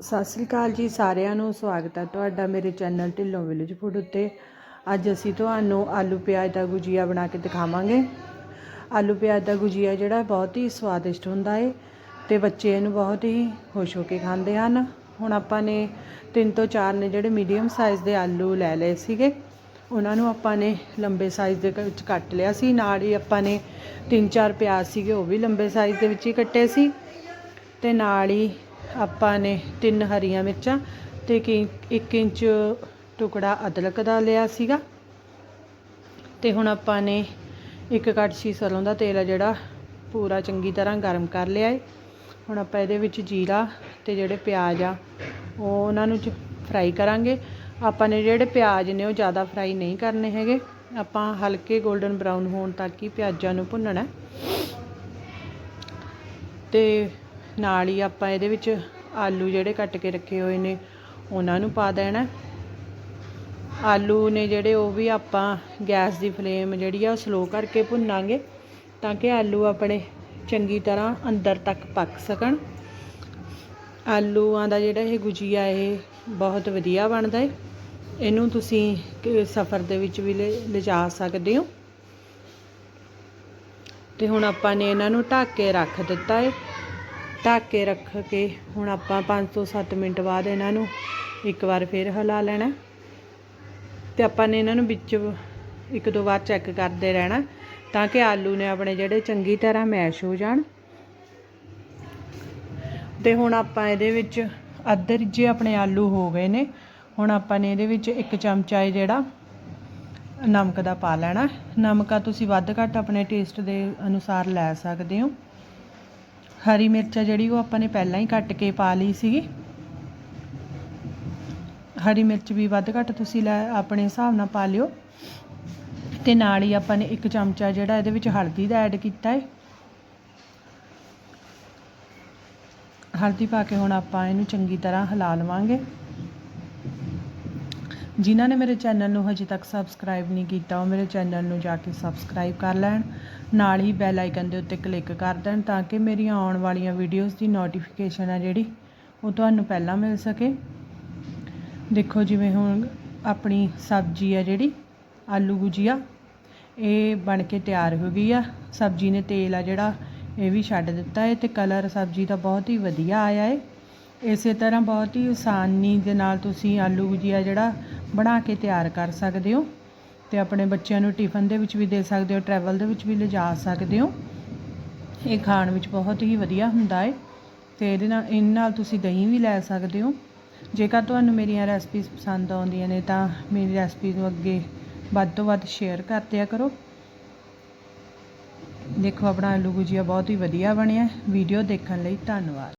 ਸਤਿ ਸ੍ਰੀ ਅਕਾਲ ਜੀ ਸਾਰਿਆਂ ਨੂੰ, ਸਵਾਗਤ ਹੈ ਤੁਹਾਡਾ ਮੇਰੇ ਚੈਨਲ ਢਿੱਲੋਂ ਵਿਲੇਜ ਫੂਡ ਉੱਤੇ। ਅੱਜ ਅਸੀਂ ਤੁਹਾਨੂੰ ਆਲੂ ਪਿਆਜ਼ ਦਾ ਗੁਜੀਆ ਬਣਾ ਕੇ ਦਿਖਾਵਾਂਗੇ। ਆਲੂ ਪਿਆਜ਼ ਦਾ ਗੁਜੀਆ ਜਿਹੜਾ ਬਹੁਤ ਹੀ ਸਵਾਦਿਸ਼ਟ ਹੁੰਦਾ ਏ ਤੇ ਬੱਚੇ ਇਹਨੂੰ ਬਹੁਤ ਹੀ ਖੁਸ਼ ਹੋ ਕੇ ਖਾਂਦੇ ਹਨ। ਹੁਣ ਆਪਾਂ ਨੇ ਤਿੰਨ ਤੋਂ ਚਾਰ ਨੇ ਜਿਹੜੇ ਮੀਡੀਅਮ ਸਾਈਜ਼ ਦੇ ਆਲੂ ਲੈ ਲਏ ਸੀਗੇ। ਉਹਨਾਂ ਨੂੰ ਆਪਾਂ ਨੇ ਲੰਬੇ ਸਾਈਜ਼ ਦੇ ਵਿੱਚ ਕੱਟ ਲਿਆ ਸੀ। ਨਾਲ ਹੀ ਆਪਾਂ ਨੇ ਤਿੰਨ ਚਾਰ ਪਿਆਜ਼ ਸੀਗੇ, ਉਹ ਵੀ ਲੰਬੇ ਸਾਈਜ਼ ਦੇ ਵਿੱਚ ਹੀ ਕੱਟੇ ਸੀ। ਤੇ ਨਾਲ ਹੀ ਆਪਾਂ ਨੇ ਤਿੰਨ ਹਰੀਆਂ ਮਿਰਚਾਂ ਤੇ 1 ਇੰਚ ਟੁਕੜਾ ਅਦਰਕ ਦਾ ਲਿਆ ਸੀਗਾ। ਤੇ ਹੁਣ ਆਪਾਂ ਨੇ ਇੱਕ ਕੜਛੀ ਸਰੋਂ ਦਾ ਤੇਲ ਆ ਜਿਹੜਾ, ਪੂਰਾ ਚੰਗੀ ਤਰ੍ਹਾਂ ਗਰਮ ਕਰ ਲਿਆ ਏ। ਹੁਣ ਆਪਾਂ ਇਹਦੇ ਵਿੱਚ ਜੀਰਾ ਤੇ ਜਿਹੜੇ ਪਿਆਜ਼ ਆ, ਉਹ ਉਹਨਾਂ ਨੂੰ ਫਰਾਈ ਕਰਾਂਗੇ। ਆਪਾਂ ਨੇ ਜਿਹੜੇ ਪਿਆਜ਼ ਨੇ ਉਹ ਜ਼ਿਆਦਾ ਫਰਾਈ ਨਹੀਂ ਕਰਨੇ ਹੈਗੇ। ਆਪਾਂ ਹਲਕੇ 골ਡਨ ਬਰਾਊਨ ਹੋਣ ਤੱਕ ਹੀ ਪਿਆਜ਼ਾਂ ਨੂੰ ਭੁੰਨਣਾ। ਤੇ ਨਾਲ ਹੀ ਆਪਾਂ ਇਹਦੇ ਵਿੱਚ ਆਲੂ ਜਿਹੜੇ ਕੱਟ ਕੇ ਰੱਖੇ ਹੋਏ ਨੇ, ਉਹਨਾਂ ਨੂੰ ਪਾ ਦੇਣਾ। ਆਲੂ ਨੇ ਜਿਹੜੇ ਉਹ ਵੀ ਆਪਾਂ ਗੈਸ ਦੀ ਫਲੇਮ ਜਿਹੜੀ ਆ ਉਹ ਸਲੋ ਕਰਕੇ ਭੁੰਨਾਂਗੇ ਤਾਂ ਕਿ ਆਲੂ ਆਪਣੇ ਚੰਗੀ ਤਰ੍ਹਾਂ ਅੰਦਰ ਤੱਕ ਪੱਕ ਸਕਣ। ਆਲੂਆਂ ਦਾ ਜਿਹੜਾ ਇਹ ਗੁਜੀਆ ਇਹ ਬਹੁਤ ਵਧੀਆ ਬਣਦਾ ਹੈ ਇਹਨੂੰ ਤੁਸੀਂ ਸਫ਼ਰ ਦੇ ਵਿੱਚ ਵੀ ਲਿਜਾ ਸਕਦੇ ਹੋ। ਤੇ ਹੁਣ ਆਪਾਂ ਨੇ ਇਹਨਾਂ ਨੂੰ ਢੱਕ ਕੇ ਰੱਖ ਦਿੱਤਾ ਹੈ ਢੱਕ ਕੇ ਰੱਖ ਕੇ ਹੁਣ ਆਪਾਂ 5 ਤੋਂ 7 ਮਿੰਟ ਬਾਅਦ ਇਹਨਾਂ ਨੂੰ ਇੱਕ ਵਾਰ ਫਿਰ ਹਿਲਾ ਲੈਣਾ। ਤੇ ਆਪਾਂ ਨੇ ਇਹਨਾਂ ਨੂੰ ਵਿੱਚ ਇੱਕ ਦੋ ਵਾਰ ਚੈੱਕ ਕਰਦੇ ਰਹਿਣਾ ਤਾਂ ਕਿ ਆਲੂ ਨੇ ਆਪਣੇ ਜਿਹੜੇ ਚੰਗੀ ਤਰ੍ਹਾਂ ਮੈਸ਼ ਹੋ ਜਾਣ। ਤੇ ਹੁਣ ਆਪਾਂ ਇਹਦੇ ਵਿੱਚ ਅੱਧੇ ਜੇ ਆਪਣੇ ਆਲੂ ਹੋ ਗਏ ਨੇ, ਹੁਣ ਆਪਾਂ ਨੇ ਇਹਦੇ ਵਿੱਚ ਇੱਕ ਚਮਚਾ ਇਹ ਜਿਹੜਾ ਨਮਕ ਦਾ ਪਾ ਲੈਣਾ। ਨਮਕਾ ਤੁਸੀਂ ਵੱਧ ਘੱਟ ਆਪਣੇ ਟੇਸਟ ਦੇ ਅਨੁਸਾਰ ਲੈ ਸਕਦੇ ਹੋ। ਹਰੀ ਮਿਰਚ ਜਿਹੜੀ, ਉਹ ਆਪਾਂ ਨੇ ਪਹਿਲਾਂ ਹੀ ਕੱਟ ਕੇ ਪਾ ਲਈ ਸੀਗੀ। ਹਰੀ ਮਿਰਚ ਵੀ ਵੱਧ ਘੱਟ ਤੁਸੀਂ ਲੈ, ਆਪਣੇ ਹਿਸਾਬ ਨਾਲ ਪਾ ਲਿਓ। ਤੇ ਨਾਲ ਹੀ ਆਪਾਂ ਨੇ ਇੱਕ ਚਮਚਾ ਜਿਹੜਾ ਇਹਦੇ ਵਿੱਚ ਹਲਦੀ ਦਾ ਐਡ ਕੀਤਾ ਹੈ ਹਲਦੀ ਪਾ ਕੇ ਹੁਣ ਆਪਾਂ ਇਹਨੂੰ ਚੰਗੀ ਤਰ੍ਹਾਂ ਹਿਲਾ ਲਵਾਂਗੇ। ਜਿਨ੍ਹਾਂ ਨੇ ਮੇਰੇ ਚੈਨਲ ਨੂੰ ਹਜੇ ਤੱਕ ਸਬਸਕ੍ਰਾਈਬ ਨਹੀਂ ਕੀਤਾ, ਉਹ ਮੇਰੇ ਚੈਨਲ ਨੂੰ ਜਾ ਕੇ ਸਬਸਕ੍ਰਾਈਬ ਕਰ ਲੈਣ, ਨਾਲ ਹੀ ਬੈਲ ਆਈਕਨ ਦੇ ਉੱਤੇ ਕਲਿੱਕ ਕਰ ਦੇਣ ਤਾਂ ਕਿ ਮੇਰੀਆਂ ਆਉਣ ਵਾਲੀਆਂ ਵੀਡੀਓਜ਼ ਦੀ ਨੋਟੀਫਿਕੇਸ਼ਨ ਆ ਜਿਹੜੀ, ਉਹ ਤੁਹਾਨੂੰ ਪਹਿਲਾਂ ਮਿਲ ਸਕੇ। ਦੇਖੋ ਜਿਵੇਂ ਹੁਣ ਆਪਣੀ ਸਬਜ਼ੀ ਆ ਜਿਹੜੀ, ਆਲੂ ਗੁਜੀਆ, ਇਹ ਬਣ ਕੇ ਤਿਆਰ ਹੋ ਗਈ ਆ। ਸਬਜ਼ੀ ਨੇ ਤੇਲ ਆ ਜਿਹੜਾ, ਇਹ ਵੀ ਛੱਡ ਦਿੱਤਾ ਹੈ ਤੇ ਕਲਰ ਸਬਜ਼ੀ ਦਾ ਬਹੁਤ ਹੀ ਵਧੀਆ ਆਇਆ ਹੈ ਇਸੇ ਤਰ੍ਹਾਂ ਬਹੁਤ ਹੀ ਆਸਾਨੀ ਦੇ ਨਾਲ ਤੁਸੀਂ ਆਲੂ ਗੁਜੀਆ ਜਿਹੜਾ ਬਣਾ ਕੇ ਤਿਆਰ ਕਰ ਸਕਦੇ ਹੋ ਤੇ ਆਪਣੇ ਬੱਚਿਆਂ ਨੂੰ ਟਿਫਨ ਦੇ ਵਿੱਚ ਵੀ ਦੇ ਸਕਦੇ ਹੋ ਟਰੈਵਲ ਦੇ ਵਿੱਚ ਵੀ ਲਿਜਾ ਸਕਦੇ ਹੋ। ਇਹ ਖਾਣ ਵਿੱਚ ਬਹੁਤ ਹੀ ਵਧੀਆ ਹੁੰਦਾ ਹੈ ਤੇ ਇਹਦੇ ਨਾਲ ਇਹਨਾਂ ਨਾਲ ਤੁਸੀਂ ਦਹੀਂ ਵੀ ਲੈ ਸਕਦੇ ਹੋ। ਜੇਕਰ ਤੁਹਾਨੂੰ ਮੇਰੀਆਂ ਰੈਸਪੀਜ਼ ਪਸੰਦ ਆਉਂਦੀਆਂ ਨੇ ਤਾਂ ਮੇਰੀ ਰੈਸਪੀ ਨੂੰ ਅੱਗੇ ਵੱਧ ਤੋਂ ਵੱਧ ਸ਼ੇਅਰ ਕਰ ਦਿਆ ਕਰੋ। ਦੇਖੋ, ਆਪਣਾ ਆਲੂ ਗੁਜੀਆ ਬਹੁਤ ਹੀ ਵਧੀਆ ਬਣਿਆ। ਵੀਡੀਓ ਦੇਖਣ ਲਈ ਧੰਨਵਾਦ।